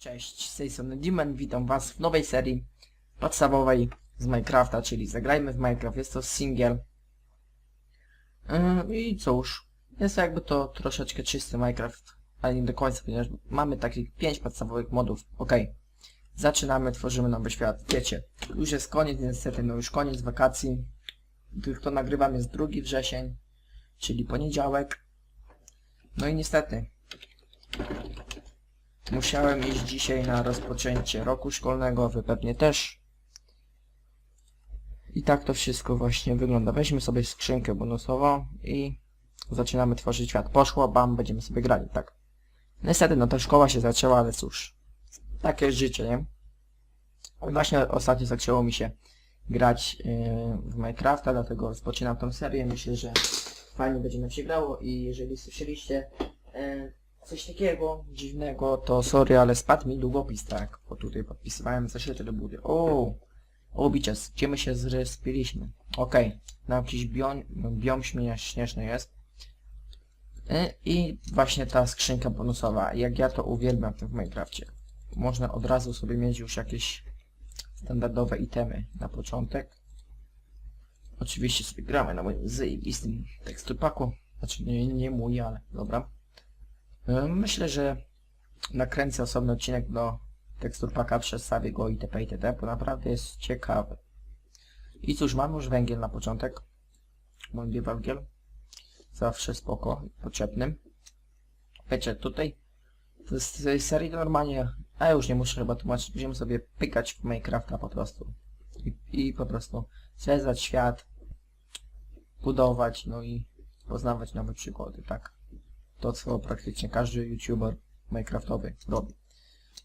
Cześć, z tej strony Demon, witam was w nowej serii podstawowej z Minecrafta, czyli zagrajmy w Minecraft, jest to single. Yy, I cóż, jest to jakby to troszeczkę czysty Minecraft, ale nie do końca, ponieważ mamy takich 5 podstawowych modów. Ok, zaczynamy, tworzymy nowy świat. Wiecie, już jest koniec, niestety, no już koniec wakacji. Tych to nagrywam jest 2 wrzesień, czyli poniedziałek. No i niestety, Musiałem iść dzisiaj na rozpoczęcie roku szkolnego, wy pewnie też. I tak to wszystko właśnie wygląda. Weźmy sobie skrzynkę bonusową i zaczynamy tworzyć świat. Poszło, bam, będziemy sobie grali, tak. Niestety, no ta szkoła się zaczęła, ale cóż. Takie jest życie, nie? Właśnie ostatnio zaczęło mi się grać yy, w Minecrafta, dlatego rozpoczynam tą serię. Myślę, że fajnie będzie nam się grało i jeżeli słyszeliście yy, coś takiego dziwnego, to sorry, ale spadł mi długopis, tak, bo tutaj podpisywałem zeszyty do budy. O, o bicies, gdzie my się zrespiliśmy? Okej, na jakiś biom, biom śnieżny jest. Y, I właśnie ta skrzynka bonusowa, jak ja to uwielbiam w Minecrafcie. Można od razu sobie mieć już jakieś standardowe itemy na początek. Oczywiście sobie gramy na moim zajebistym teksturpaku. Znaczy nie, nie mój, ale dobra. E, Myślę, że nakręcę osobny odcinek do tekstur paka, przedstawię go itp. itd. bo naprawdę jest ciekawy. I cóż, mam już węgiel na początek. Mój węgiel. Zawsze spoko, potrzebny. Wiecie, tutaj z tej serii normalnie, a już nie muszę chyba tłumaczyć, będziemy sobie pykać w Minecrafta po prostu. I, i po prostu zwiedzać świat, budować, no i poznawać nowe przygody, tak to, co praktycznie każdy youtuber minecraftowy robi.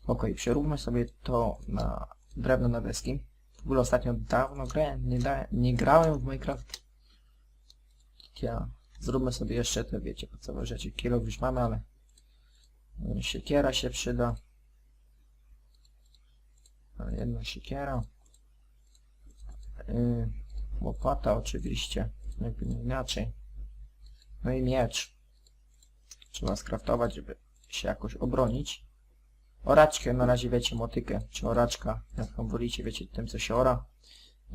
Ok, przeróbmy sobie to na drewno na deski. W ogóle ostatnio dawno grałem, nie, da, nie grałem w Minecraft. Ja, zróbmy sobie jeszcze te, wiecie, podstawowe rzeczy. Kilo już mamy, ale siekiera się przyda. Jedna siekiera. Yy, łopata oczywiście, jakby inaczej. No i miecz. Trzeba skraftować, żeby się jakoś obronić. Oraczkę na razie wiecie, motykę, czy oraczka, jak tam wolicie, wiecie, tym co się ora.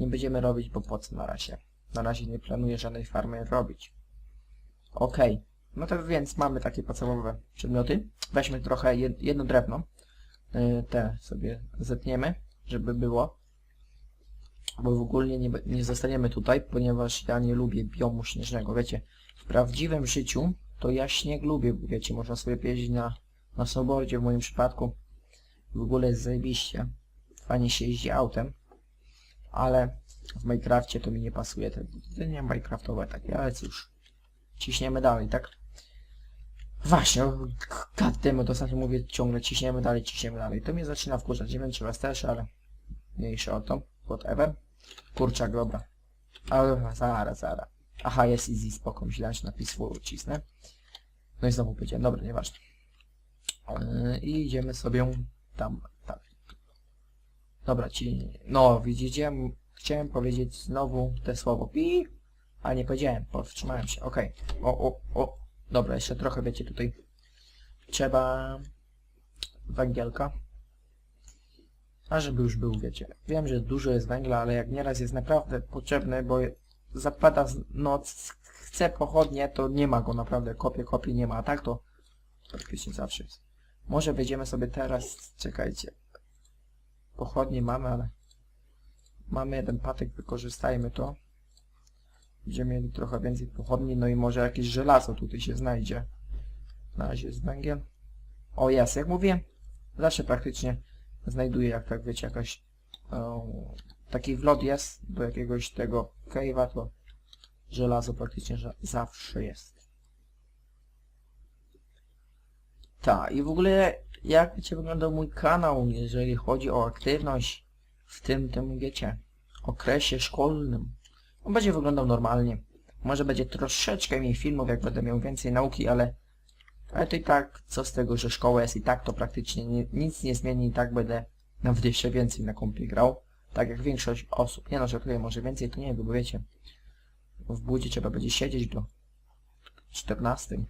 Nie będziemy robić, bo po co na razie. Na razie nie planuję żadnej farmy robić. Okej, no to więc mamy takie podstawowe przedmioty. Weźmy trochę jed jedno drewno. Yy, te sobie zetniemy, żeby było. Bo w ogóle nie, nie zostaniemy tutaj, ponieważ ja nie lubię biomu śnieżnego. Wiecie, w prawdziwym życiu to ja śnieg lubię, wiecie, można sobie jeździć na, na snowboardzie w moim przypadku. W ogóle jest zajebiście. Fajnie się jeździ autem. Ale w Minecrafcie to mi nie pasuje. Te nie Minecraftowe takie, ale cóż. Ciśniemy dalej, tak? Właśnie, goddammit, to ostatnio mówię ciągle ciśniemy dalej, ciśniemy dalej. To mnie zaczyna wkurzać. Nie wiem czy was też, ale mniejsze o to. Whatever. Kurczak, dobra. Ale zaraz, zaraz. Aha, jest easy, spoko, źle się napis ucisnę. No i znowu powiedziałem, dobra, nieważne. Yy, I idziemy sobie tam, tak. Dobra, ci, no widzicie, chciałem powiedzieć znowu te słowo pi, ale nie powiedziałem, powstrzymałem się, okej. O, o, o, dobra, jeszcze trochę, wiecie, tutaj trzeba węgielka. A żeby już był, wiecie, wiem, że dużo jest węgla, ale jak nieraz jest naprawdę potrzebny, bo zapada noc, chce pochodnie, to nie ma go naprawdę, kopie, kopie nie ma, a tak to praktycznie zawsze jest. Może wejdziemy sobie teraz, czekajcie, pochodnie mamy, ale mamy jeden patek, wykorzystajmy to. Będziemy mieli trochę więcej pochodni, no i może jakieś żelazo tutaj się znajdzie. Na razie jest węgiel. O jest, jak mówię, zawsze praktycznie znajduję, jak tak wiecie, jakaś taki wlot jest do jakiegoś tego cave'a, to żelazo praktycznie zawsze jest. Tak, i w ogóle jak wiecie wyglądał mój kanał, jeżeli chodzi o aktywność w tym, tym wiecie, okresie szkolnym. On będzie wyglądał normalnie. Może będzie troszeczkę mniej filmów, jak będę miał więcej nauki, ale ale to i tak, co z tego, że szkoła jest i tak, to praktycznie nie, nic nie zmieni i tak będę nawet jeszcze więcej na kompie grał. Tak jak większość osób. Nie no, tutaj może więcej, to nie bo wiecie, w budzie trzeba będzie siedzieć do 14.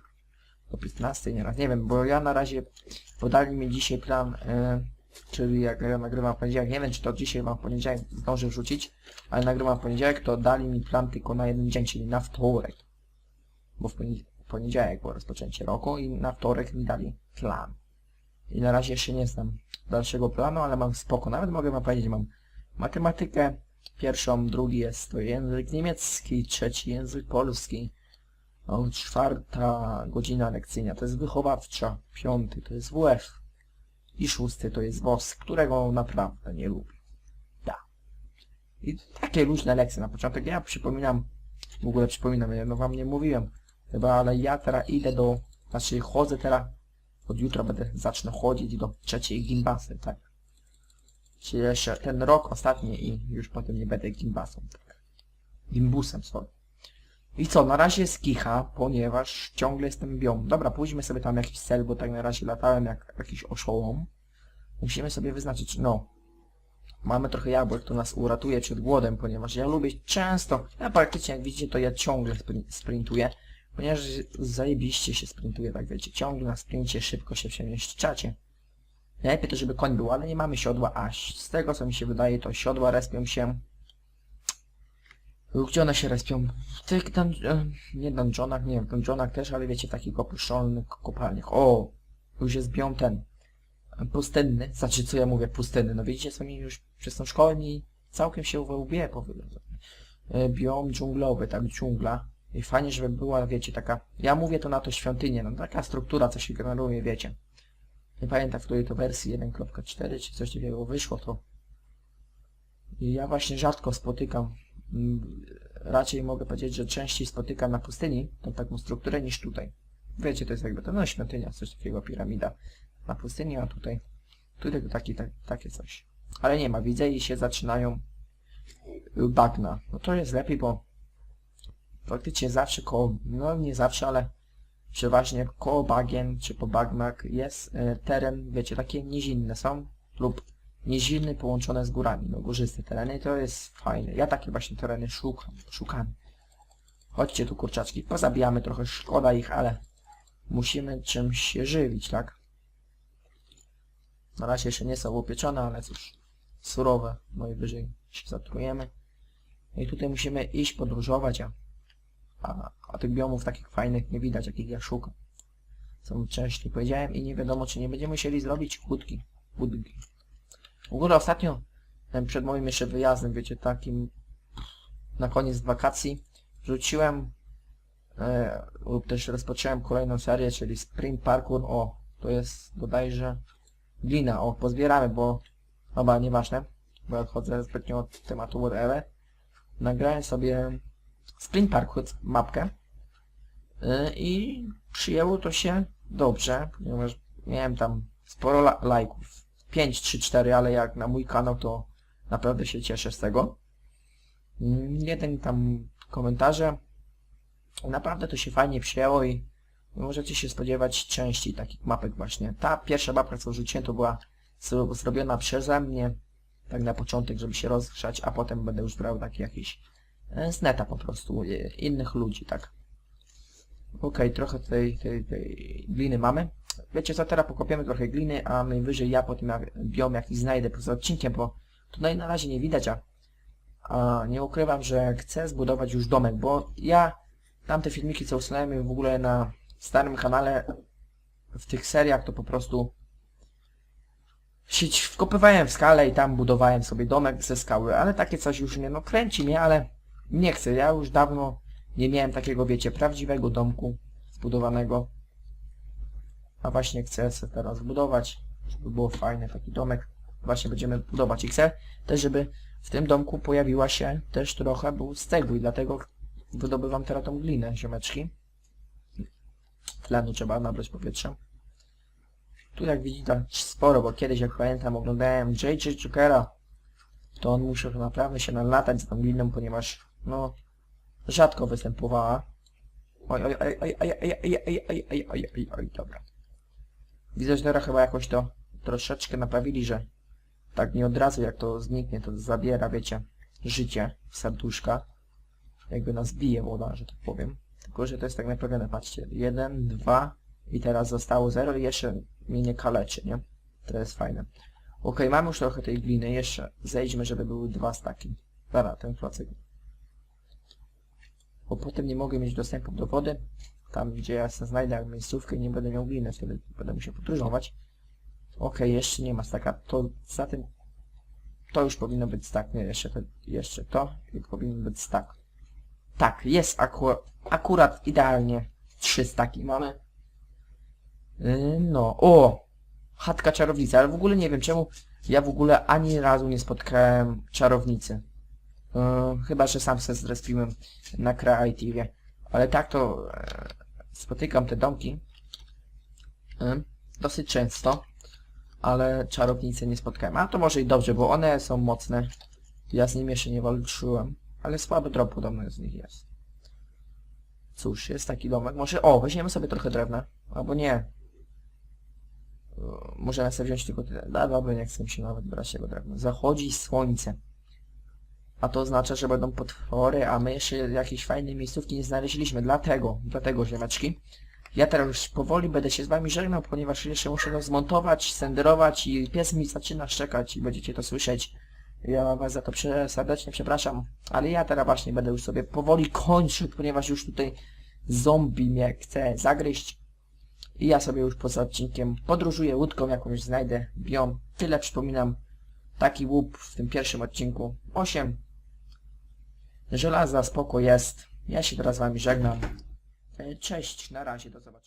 do 15 nieraz, nie wiem, bo ja na razie podali mi dzisiaj plan, e, czyli jak ja nagrywam w poniedziałek, nie wiem czy to dzisiaj wam w poniedziałek zdążę wrzucić, ale nagrywam w poniedziałek, to dali mi plan tylko na jeden dzień, czyli na wtorek. Bo w poni- poniedziałek było rozpoczęcie roku i na wtorek mi dali plan. I na razie jeszcze nie znam dalszego planu, ale mam spoko. Nawet mogę wam powiedzieć, mam matematykę pierwszą, drugi jest to język niemiecki, trzeci język polski. Czwarta godzina lekcyjna to jest wychowawcza, piąty to jest WF i szósty to jest WOS, którego naprawdę nie lubię. Tak. I takie różne lekcje na początek. Ja przypominam, w ogóle przypominam, ja no wam nie mówiłem chyba, ale ja teraz idę do, znaczy chodzę teraz, od jutra będę, zacznę chodzić do trzeciej gimbasy, tak. Jeszcze ten rok ostatni i już potem nie będę gimbasą, tak. Gimbusem, sorry. I co, na razie jest kicha, ponieważ ciągle jestem biom. Dobra, pójdźmy sobie tam jakiś cel, bo tak na razie latałem jak jakiś oszołom. Musimy sobie wyznaczyć, no, mamy trochę jabłek, to nas uratuje przed głodem, ponieważ ja lubię często, ja praktycznie jak widzicie, to ja ciągle sprin- sprintuję, ponieważ zajebiście się sprintuje, tak wiecie, ciągle na sprincie szybko się przemieszczacie. Najlepiej to, żeby koń był, ale nie mamy siodła, a z tego co mi się wydaje, to siodła respią się gdzie one się respią? W tych dun e, nie dungeonach, nie w dungeonach też, ale wiecie, takich opuszczonych kopalniach. O! Już jest biom ten. Pustynny. Znaczy, co ja mówię, pustynny. No widzicie, co mi już przez tą szkołę mi całkiem się we łbie powygląda. E, Biom dżunglowy, tak, dżungla. I fajnie, żeby była, wiecie, taka... Ja mówię to na to świątynię, no taka struktura, co się generuje, wiecie. Nie pamiętam, w której to wersji 1.4 czy coś takiego wyszło, to... Ja właśnie rzadko spotykam Mm, raczej mogę powiedzieć, że częściej spotykam na pustyni tą taką strukturę niż tutaj. Wiecie, to jest jakby to no świątynia, coś takiego, piramida na pustyni, a tutaj tutaj to taki, tak, takie coś. Ale nie ma, widzę i się zaczynają bagna. No to jest lepiej, bo praktycznie zawsze koło, no nie zawsze, ale przeważnie koło bagien czy po bagnach jest y, teren, wiecie, takie nizinne są lub niziny połączone z górami, no górzyste tereny to jest fajne. Ja takie właśnie tereny szukam, szukam. Chodźcie tu kurczaczki, pozabijamy trochę, szkoda ich, ale musimy czymś się żywić, tak? Na razie jeszcze nie są upieczone, ale cóż, surowe, najwyżej się zatrujemy. I tutaj musimy iść podróżować, a, a, a tych biomów takich fajnych nie widać, jakich ja szukam. Co wcześniej powiedziałem i nie wiadomo, czy nie będziemy musieli zrobić kłódki. Kłódki. W ogóle ostatnio, przed moim jeszcze wyjazdem, wiecie, takim na koniec wakacji, wrzuciłem e, lub też rozpocząłem kolejną serię, czyli Sprint Parkour. O, to jest bodajże glina. O, pozbieramy, bo chyba nieważne, bo ja odchodzę zbytnio od tematu whatever. Nagrałem sobie Sprint Parkour mapkę e, i przyjęło to się dobrze, ponieważ miałem tam sporo la lajków. 5, 3, 4, ale jak na mój kanał to naprawdę się cieszę z tego. Mm, Jeden tam komentarze. Naprawdę to się fajnie przyjęło i możecie się spodziewać części takich mapek właśnie. Ta pierwsza mapka co rzuciłem to była zro- zrobiona przeze mnie tak na początek, żeby się rozgrzać, a potem będę już brał taki jakiś e, z neta po prostu, e, innych ludzi, tak. Okej, trochę tej, tej, tej gliny mamy. Wiecie co, teraz pokopiemy trochę gliny, a najwyżej ja potem jak, biom jakiś znajdę poza odcinkiem, bo tutaj na razie nie widać, a, a nie ukrywam, że chcę zbudować już domek, bo ja tamte filmiki, co usunąłem w ogóle na starym kanale, w tych seriach, to po prostu sieć wkopywałem w skalę i tam budowałem sobie domek ze skały, ale takie coś już mnie, no kręci mnie, ale nie chcę, ja już dawno nie miałem takiego, wiecie, prawdziwego domku zbudowanego. A właśnie chcę sobie teraz zbudować, żeby było fajny taki domek. Właśnie będziemy budować i chcę też, żeby w tym domku pojawiła się też trochę był z cegły dlatego wydobywam teraz tą glinę, ziomeczki. Tlenu trzeba nabrać powietrza. Tu jak widzicie sporo, bo kiedyś jak pamiętam oglądałem JJ Jokera, to on musiał naprawdę się nalatać z tą gliną, ponieważ no rzadko występowała. Oj, oj, oj, oj, oj, oj, oj, oj, oj, oj, oj, dobra. Widzę, że teraz chyba jakoś to troszeczkę naprawili, że tak nie od razu jak to zniknie, to zabiera, wiecie, życie w serduszka. Jakby nas bije woda, że tak powiem. Tylko, że to jest tak naprawione, patrzcie. Jeden, dwa I teraz zostało 0 i jeszcze mnie nie kaleczy, nie? To jest fajne. Okej, mamy już trochę tej gliny, jeszcze zejdźmy, żeby były dwa staki. Dobra, ten klocek. Bo potem nie mogę mieć dostępu do wody. Tam, gdzie ja znajdę miejscówkę i nie będę miał gliny, wtedy będę musiał podróżować. Okej, jeszcze nie ma staka. To zatem to już powinno być stak. Nie, jeszcze to, jeszcze to i powinien być stak. Tak, jest aku akurat idealnie. Trzy staki mamy. Yy, no, o! Chatka czarownicy, ale w ogóle nie wiem czemu ja w ogóle ani razu nie spotkałem czarownicy. Yy, chyba, że sam se zrespiłem na Creative. Ale tak to e, spotykam te domki yy, dosyć często, ale czarownicy nie spotkałem. A to może i dobrze, bo one są mocne. Ja z nimi jeszcze nie walczyłem, ale słaby drop podobno z nich jest. Cóż, jest taki domek. Może, o, weźmiemy sobie trochę drewna. Albo nie. Yy, Możemy sobie wziąć tylko tyle. Da, dobra, nie chcę się nawet brać tego drewna. Zachodzi słońce. A to oznacza, że będą potwory, a my jeszcze jakiejś fajnej miejscówki nie znaleźliśmy. Dlatego, dlatego ziemeczki. Ja teraz już powoli będę się z wami żegnał, ponieważ jeszcze muszę to zmontować, senderować i pies mi zaczyna szczekać i będziecie to słyszeć. Ja was za to serdecznie przepraszam, ale ja teraz właśnie będę już sobie powoli kończył, ponieważ już tutaj zombie mnie chce zagryźć. I ja sobie już poza odcinkiem podróżuję łódką, jakąś znajdę, biom. Tyle przypominam, taki łup w tym pierwszym odcinku. 8. Żelaza, spoko jest. Ja się teraz z wami żegnam. E, Cześć, na razie, do zobaczenia.